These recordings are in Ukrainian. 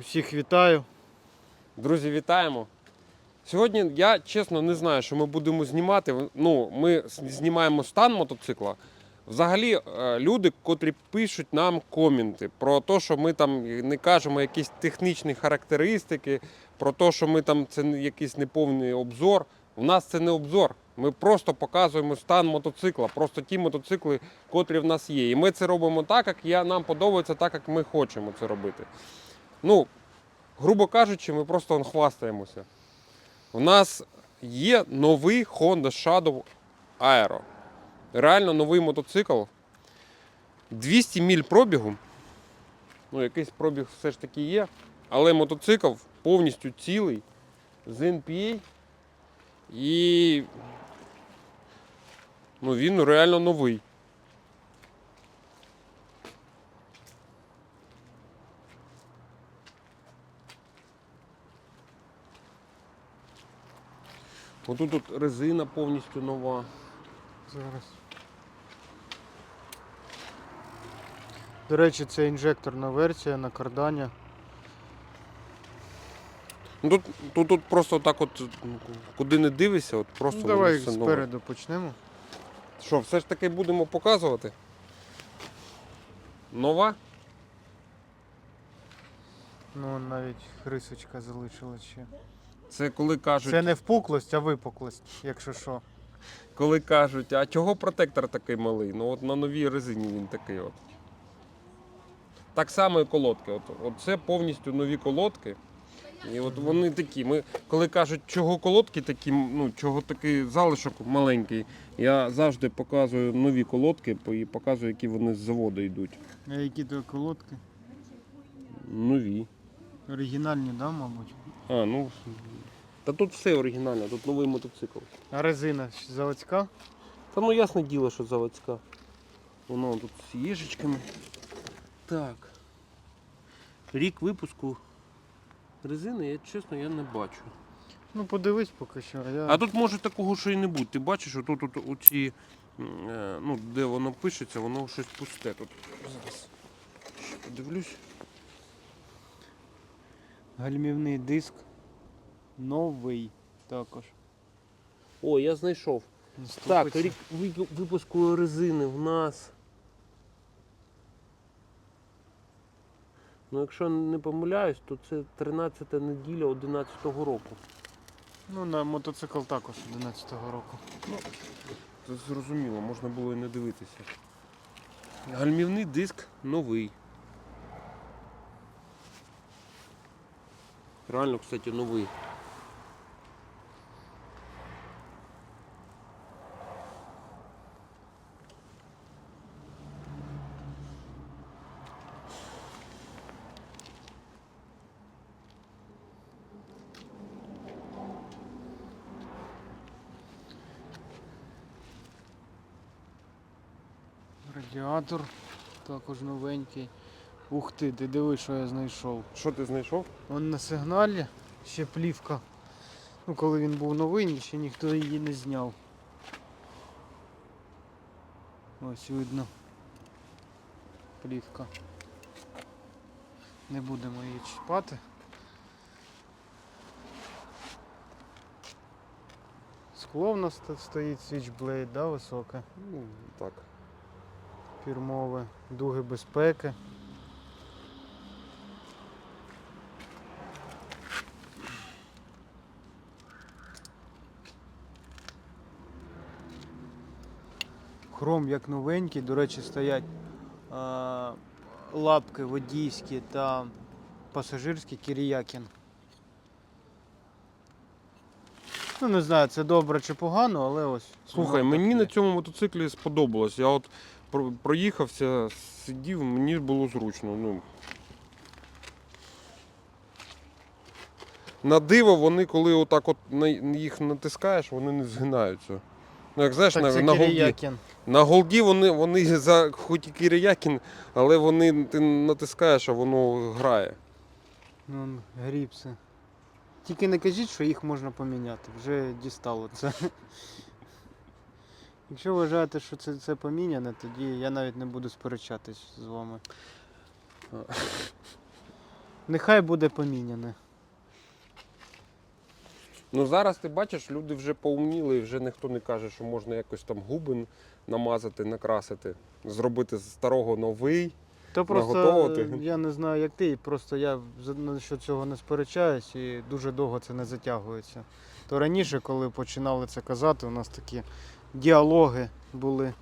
Усіх вітаю. Друзі, вітаємо. Сьогодні я чесно не знаю, що ми будемо знімати. Ну, ми знімаємо стан мотоцикла. Взагалі, е, люди, котрі пишуть нам коменти про те, що ми там не кажемо якісь технічні характеристики, про те, що ми там це якийсь неповний обзор. У нас це не обзор. Ми просто показуємо стан мотоцикла, просто ті мотоцикли, котрі в нас є. І ми це робимо так, як нам подобається, так як ми хочемо це робити. Ну, грубо кажучи, ми просто хвастаємося. У нас є новий Honda Shadow Aero. Реально новий мотоцикл. 200 міль пробігу. Ну, якийсь пробіг все ж таки є. Але мотоцикл повністю цілий з NPA. І ну, він реально новий. Отут тут резина повністю нова. Зараз. До речі, це інжекторна версія на кардані. Ну, тут, тут, тут просто так от, ну, куди не дивишся, от просто Ну, давай все нове. спереду почнемо. Що, все ж таки будемо показувати? Нова? Ну, навіть хрисочка залишилась ще. Це коли кажуть, Це не впуклость, а випуклость, якщо що. коли кажуть, а чого протектор такий малий? Ну от на новій резині він такий от. Так само і колодки. От, от це повністю нові колодки. І от вони такі. Ми, коли кажуть, чого колодки такі, ну чого такий залишок маленький, я завжди показую нові колодки по- і показую, які вони з заводу йдуть. А які то колодки? Нові. Оригінальні, да, мабуть. А, ну. Та тут все оригінально, тут новий мотоцикл. А резина заводська? Та ну ясне діло, що заводська. Воно тут з їжечками. Так. Рік випуску резини, я чесно, я не бачу. Ну подивись поки що. а Я... А тут може такого що і не бути. Ти бачиш, що тут оці, е, ну, де воно пишеться, воно щось пусте тут. Зараз. Ще подивлюсь. Гальмівний диск. Новий також. О, я знайшов. Так, рік випуску резини в нас. Ну, якщо не помиляюсь, то це 13 неділя 11-го року. Ну, на мотоцикл також 11-го року. Це зрозуміло, можна було і не дивитися. Гальмівний диск новий. Реально, кстати, новий. Радіатор також новенький. Ух ти, ти диви, що я знайшов. Що ти знайшов? Он на сигналі ще плівка. Ну, коли він був новий, ще ніхто її не зняв. Ось видно. Плівка. Не будемо її чіпати. Скло в нас тут стоїть Switchblade, да, високе, Ну, так. Фірмове, дуги безпеки. Хром як новенький, до речі, стоять а, лапки водійські та пасажирські Кіріякін. Ну, не знаю, це добре чи погано, але ось. Слухай, мені на цьому мотоциклі сподобалось. Я от проїхався, сидів, мені було зручно. Ну. На диво, вони, коли отак от їх натискаєш, вони не згинаються. Ну, як знаєш, Так, на, на голді. На голді вони, вони за хоч і Кіріякін, але вони ти натискаєш, а воно грає. Ну, гріпси. Тільки не кажіть, що їх можна поміняти. Вже дістало це. Якщо вважаєте, що це, це поміняне, тоді я навіть не буду сперечатись з вами. Нехай буде поміняне. Ну зараз ти бачиш, люди вже поумніли, і вже ніхто не каже, що можна якось там губи намазати, накрасити, зробити з старого новий. То просто Наготовити. я не знаю, як ти, просто я насчет цього не сперечаюсь і дуже довго це не затягується. То раніше, коли починали це казати, у нас такі діалоги були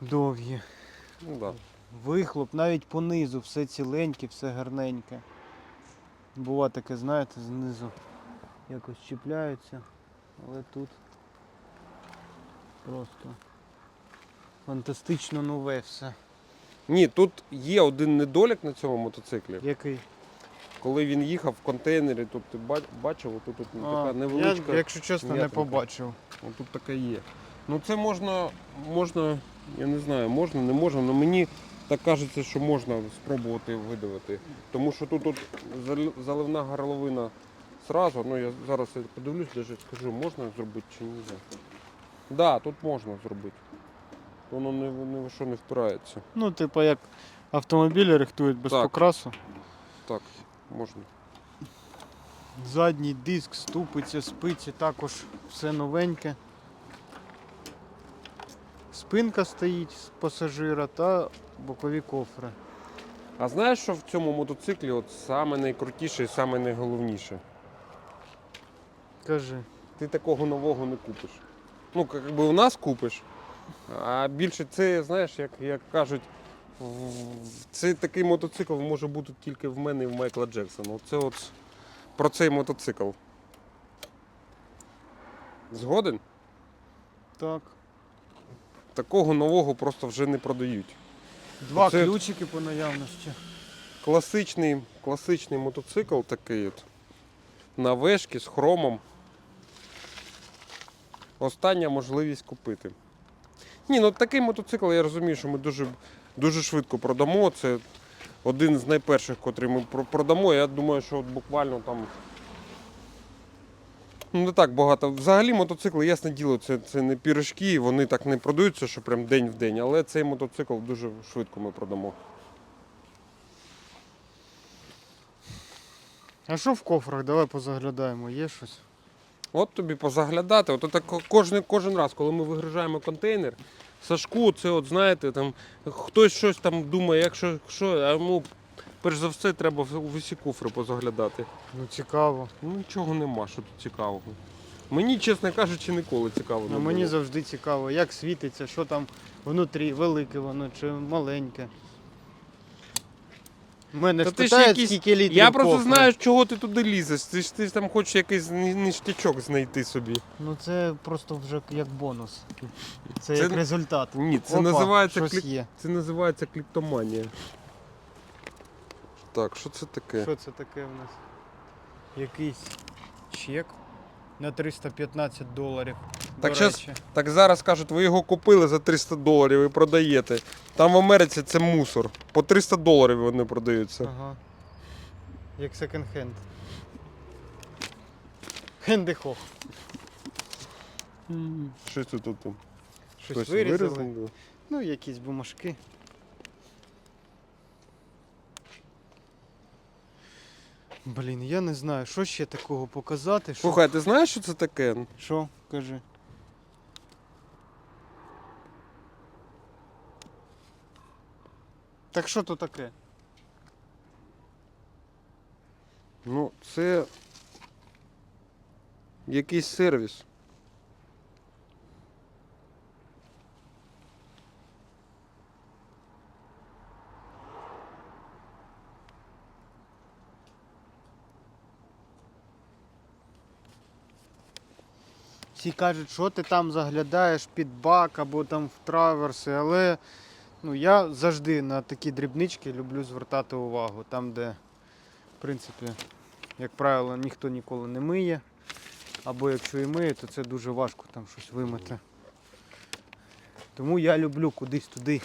довгі. Ну да. Вихлоп навіть понизу, все ціленьке, все гарненьке. Бува таке, знаєте, знизу якось чіпляється, але тут просто фантастично нове все. Ні, тут є один недолік на цьому мотоциклі. Який? Коли він їхав в контейнері, тут ти бачив, тут, тут така невеличка. Я, якщо чесно, не побачив. Тут така є. Ну це можна, можна, я не знаю, можна, не можна, але мені так кажеться, що можна спробувати видавити. Тому що тут, тут зал- заливна горловина зразу, ну я зараз подивлюсь, навіть скажу, можна зробити чи ні. Так, да, тут можна зробити. Воно ні, ні в що не впирається. Ну, типу, як автомобілі рихтують без Так. покрасу. Так, можна. Задній диск, ступиця, спиці, також все новеньке. Спинка стоїть з пасажира та бокові кофри. А знаєш, що в цьому мотоциклі от саме найкрутіше і саме найголовніше? Кажи. ти такого нового не купиш. Ну, як би у нас купиш. А більше це, знаєш, як, як кажуть, це такий мотоцикл може бути тільки в мене і в Майкла Джексона. Це от про цей мотоцикл. Згоден? Так. Такого нового просто вже не продають. Два Це- ключики по наявності. Класичний, класичний мотоцикл такий от. На вешки з хромом. Остання можливість купити. Ні, ну такий мотоцикл, я розумію, що ми дуже, дуже швидко продамо. Це один з найперших, котрий ми продамо. Я думаю, що от буквально там. Ну, не так багато. Взагалі мотоцикли, ясне діло, це, це не пірожки, вони так не продаються, що прям день в день, але цей мотоцикл дуже швидко ми продамо. А що в кофрах? Давай позаглядаємо, є щось? От тобі позаглядати. От так кожен, кожен раз, коли ми вигружаємо контейнер, Сашку, це от знаєте, там хтось щось там думає, якщо що, а йому перш за все треба в- усі куфри позаглядати. Ну цікаво. Ну нічого нема, що тут цікавого. Мені, чесно кажучи, ніколи цікаво не Ну, мені завжди цікаво, як світиться, що там внутрі, велике воно чи маленьке. Мене Та ж ти ж питають, якийсь- скільки літрів Я просто кофри. знаю, чого ти туди лізеш. Ти ж ти ж там хочеш якийсь ништячок ніштячок знайти собі. Ну це просто вже як бонус. Це, Це як результат. Ні, це Опа, називається щось клік... є. це називається кліптоманія. Так, що це таке? Що це таке в нас? Якийсь чек на 315 доларів. Так щас- Так зараз кажуть, ви його купили за 300 доларів і продаєте. Там в Америці це мусор. По 300 доларів вони продаються. Ага. Як секонд-хенд. Хендехох. Щось тут, тут. Щось хтось вирізали. Ну, якісь бумажки. Блін, я не знаю, що ще такого показати. Що? Слухай, ти знаєш, що це таке? Що? Кажи. Так що то таке? Ну, це якийсь сервіс. Всі кажуть, що ти там заглядаєш під бак або там в траверси, але ну, я завжди на такі дрібнички люблю звертати увагу. Там, де, в принципі, як правило, ніхто ніколи не миє. Або якщо і миє, то це дуже важко там щось вимити. Тому я люблю кудись туди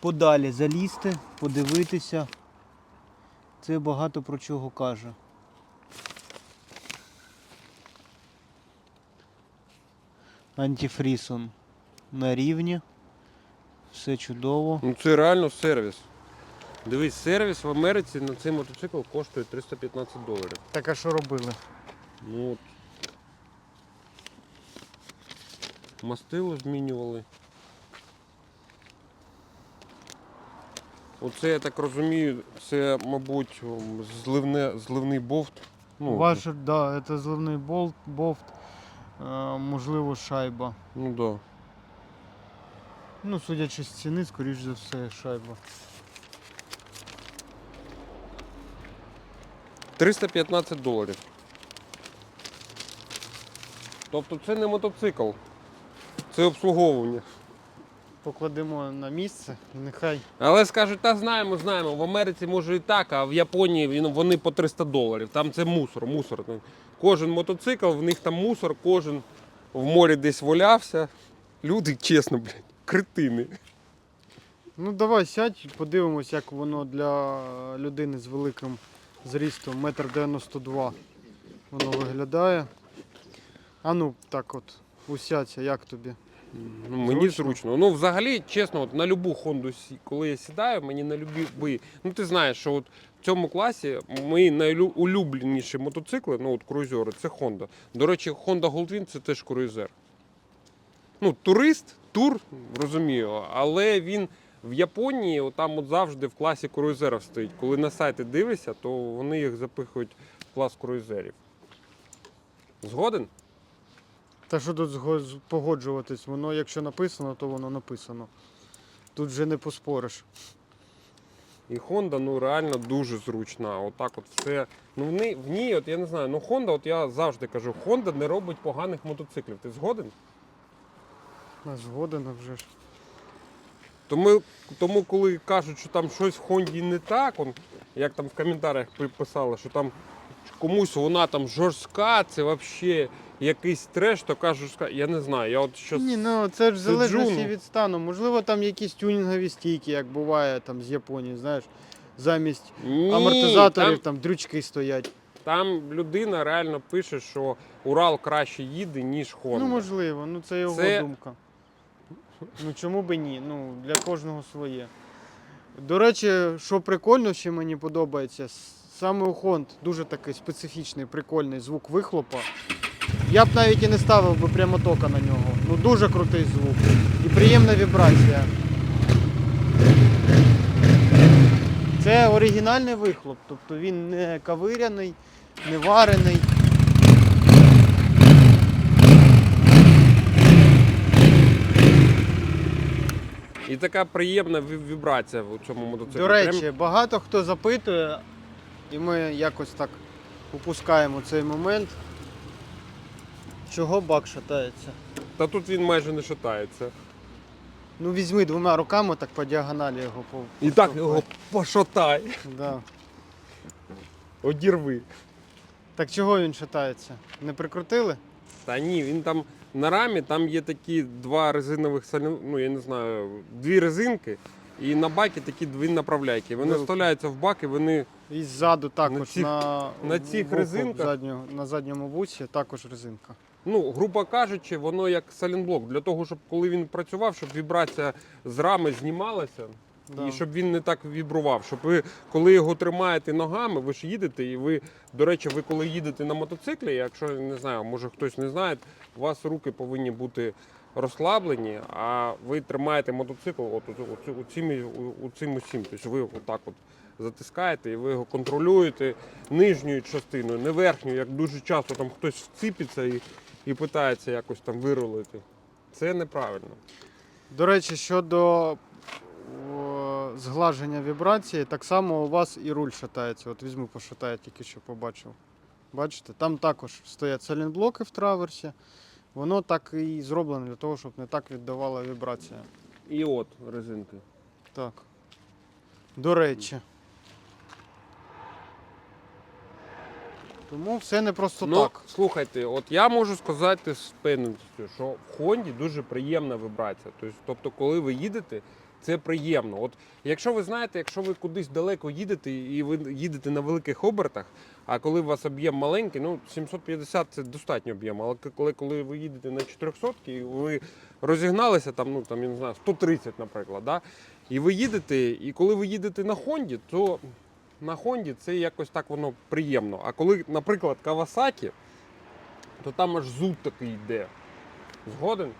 подалі залізти, подивитися. Це багато про чого каже. Антифрісом на рівні. Все чудово. Ну це реально сервіс. Дивись, сервіс в Америці на цей мотоцикл коштує 315 доларів. Так а що робили? Ну от. Мастило змінювали. Оце, я так розумію, це, мабуть, зливне, зливний бофт. Ну, Ваш, да, це зливний болт, бофт, можливо, шайба. ну да. Ну, судячи з ціни, скоріш за все, шайба. 315 доларів. Тобто це не мотоцикл, це обслуговування. Покладемо на місце нехай. Але скажуть, та знаємо, знаємо. В Америці може і так, а в Японії вони по 300 доларів. Там це мусор, мусор. Кожен мотоцикл, в них там мусор, кожен в морі десь валявся. Люди, чесно, блядь, кретини. Ну давай сядь, подивимось, як воно для людини з великим зрістом, метр 92 воно виглядає. А ну, так от, усядься, як тобі? Ну, мені Зручно. Ну, взагалі, чесно, от на любу Хонду, сі- коли я сідаю, мені на любі. Ну, ти знаєш, що от в цьому класі мої найулюбленіші мотоцикли, ну от круїзери, це Honda. До речі, Honda Goldwing це теж круїзер. Ну, турист, тур, розумію, але він в Японії от там от завжди в класі круїзерів стоїть. Коли на сайти дивишся, то вони їх запихують в клас круїзерів. Згоден? Та що тут погоджуватись? Воно, якщо написано, то воно написано. Тут вже не поспориш. І Honda ну реально дуже зручна. Отак от все. Ну в ній, в ній, от я не знаю, ну Honda, от я завжди кажу, Honda не робить поганих мотоциклів. Ти згоден? А згоден а вже ж. Тому, тому коли кажуть, що там щось в Honda не так, он, як там в коментарях писали, що там комусь вона там жорстка, це взагалі якийсь треш, то кажуть, що я не знаю. Я от щось. Ні, ну це ж в залежності ну. від стану. Можливо, там якісь тюнінгові стійки, як буває там з Японії, знаєш, замість Ні, амортизаторів там, там дрючки стоять. там людина реально пише, що Урал краще їде, ніж Honda. Ну, можливо, ну це його Це- думка. Ну чому би ні? Ну, для кожного своє. До речі, що прикольно, ще мені подобається, саме у Хонд дуже такий специфічний, прикольний звук вихлопа. Я б навіть і не ставив би прямотока на нього. Ну дуже крутий звук. І приємна вібрація. Це оригінальний вихлоп, тобто він не кавиряний, не варений. І така приємна вібрація в цьому мотоциклі. До речі, багато хто запитує, і ми якось так упускаємо цей момент. Чого бак шатається? Та тут він майже не шатається. Ну візьми двома руками так по діагоналі його по. І так його пошатай. Да. Одірви. Так чого він шатається? Не прикрутили? Та ні, він там на рамі там є такі два резинових салю- ну я не знаю, дві резинки. І на бакі такі дві направляйки. Вони Ну, вставляються в бак і вони. І ззаду також на, цих- на цих вуху резинках? заднього, на задньому вусі також резинка. Ну, грубо кажучи, воно як салінблок. Для того, щоб коли він працював, щоб вібрація з рами знімалася. Да. І щоб він не так вібрував. Щоб ви, коли його тримаєте ногами, ви ж їдете, і ви, до речі, ви коли їдете на мотоциклі, якщо не знаю, може хтось не знає, у вас руки повинні бути розслаблені, а ви тримаєте мотоцикл от, от, от, от, цим, от цим усім. Тобто ви отак от затискаєте і ви його контролюєте нижньою частиною, не верхньою, як дуже часто там хтось вціпиться і, і питається якось там вирулити. Це неправильно. До речі, щодо зглаження вібрації, так само у вас і руль шатається. От візьму, пошатаю, тільки що побачив. Бачите, там також стоять салінблоки в траверсі. Воно так і зроблено для того, щоб не так віддавала вібрація. І от резинки. Так. До речі. Тому все не просто ну, так. слухайте, от я можу сказати з впевненістю, що в Хонді дуже приємна вібрація. Тобто, тобто, коли ви їдете, це приємно. От якщо ви знаєте, якщо ви кудись далеко їдете і ви їдете на великих обертах, а коли у вас об'єм маленький, ну 750 це достатньо об'єм. Але коли, коли ви їдете на 400 і ви розігналися, там, ну там я не знаю, 130, наприклад, да? І ви їдете, і коли ви їдете на Хонді, то на Хонді це якось так воно приємно. А коли, наприклад, Кавасакі, то там аж зуд такий йде. Згоден?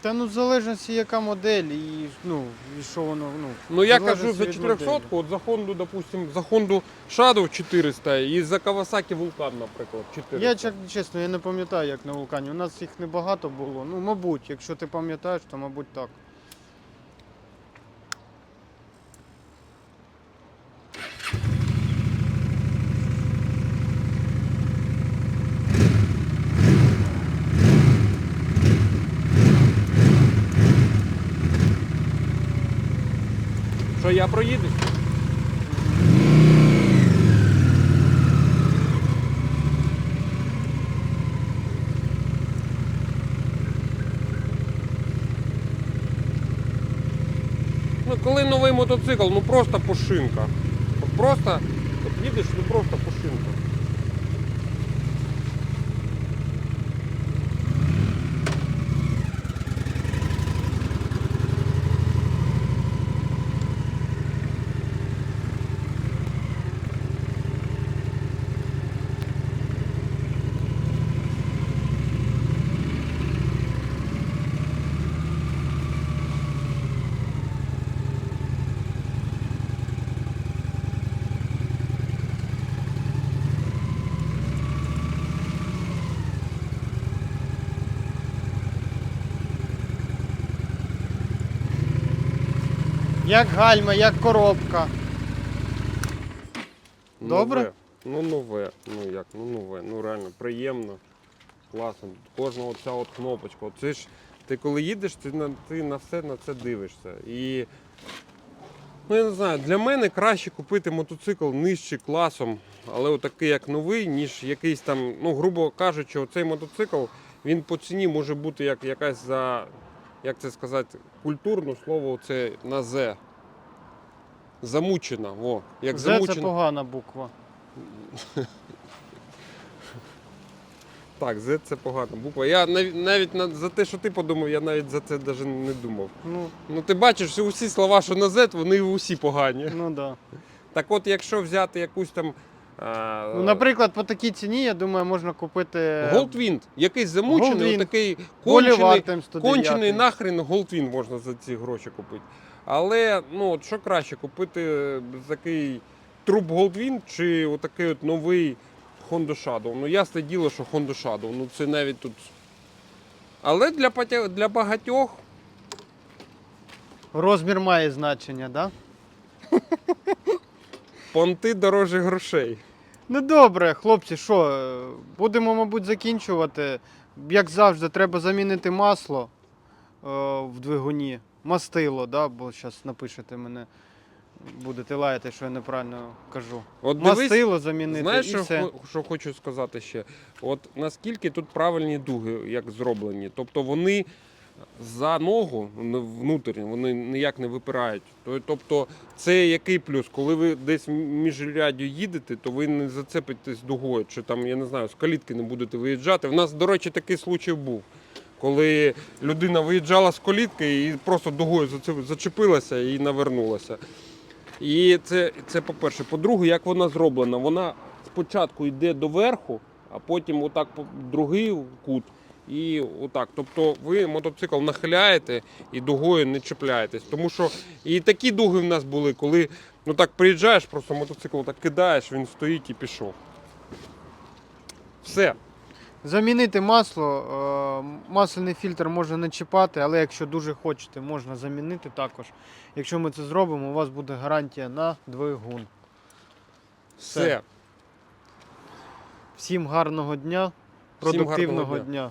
Та ну в залежності яка модель і ну, і що воно, ну. Ну я кажу за від 400, от за Хонду, допустим, за Хонду Shadow 400 і за Kawasaki Vulcan, наприклад, 400. Я чек- чесно, я не пам'ятаю, як на вулкані. У нас їх небагато було. Ну, мабуть, якщо ти пам'ятаєш, то мабуть так. Що я проїдусь? Ну, коли новий мотоцикл, ну просто пушинка. От просто, от їдеш, ну просто пушинка. Як гальма, як коробка. Добре? Нове. Ну нове. Ну як, ну нове. Ну реально приємно. Класно. Кожна оця от кнопочка. Оце ж ти коли їдеш, ти на, ти на все на це дивишся. І ну я не знаю, для мене краще купити мотоцикл нижче класом, але отакий як новий, ніж якийсь там, ну, грубо кажучи, оцей мотоцикл, він по ціні може бути як якась за, як це сказати, культурно слово це на З. Замучена, во. Як З це замучена. погана буква. Так, Z це погана буква. Я навіть, навіть на, за те, що ти подумав, я навіть за це навіть не думав. Ну, Ну ти бачиш, усі слова, що на Z, вони усі погані. ну да. Так от, якщо взяти якусь там. Ну, наприклад, по такій ціні, я думаю, можна купити Goldwind, якийсь замучений, Goldwind. отакий кончений, кончений нахрен Goldwind можна за ці гроші купити. Але ну, от що краще купити е, такий труп Goldwind чи отакий от новий Honda Shadow? Ну, ясне діло, що Honda Shadow. Ну це навіть тут. Але для, для багатьох Розмір має значення, так? Да? понти дороже грошей. Ну добре, хлопці, що, е, будемо, мабуть, закінчувати. Як завжди, треба замінити масло е, в двигуні. Мастило, да? бо зараз напишете мене, будете лаяти, що я неправильно кажу. От дивись, Мастило замінити Знаєш, і що, все. хо- що хочу сказати ще? От наскільки тут правильні дуги, як зроблені. Тобто вони за ногу ну, внутрішні, вони ніяк не випирають. Тобто, це який плюс? Коли ви десь міжряддю їдете, то ви не зацепитесь дугою, чи там, я не знаю, з калітки не будете виїжджати. У нас, до речі, такий случай був. Коли людина виїжджала з колітки і просто дугою зачепилася і навернулася. І це, це по-перше. По-друге, як вона зроблена? Вона спочатку йде доверху, а потім отак другий кут. І отак. Тобто ви мотоцикл нахиляєте і дугою не чіпляєтесь. Тому що і такі дуги в нас були, коли ну так приїжджаєш, просто мотоцикл так кидаєш, він стоїть і пішов. Все. Замінити масло, е, масляний фільтр можна не чіпати, але якщо дуже хочете, можна замінити також. Якщо ми це зробимо, у вас буде гарантія на двигун. Все. Все. Всім гарного дня, Всім гарного продуктивного дня. дня.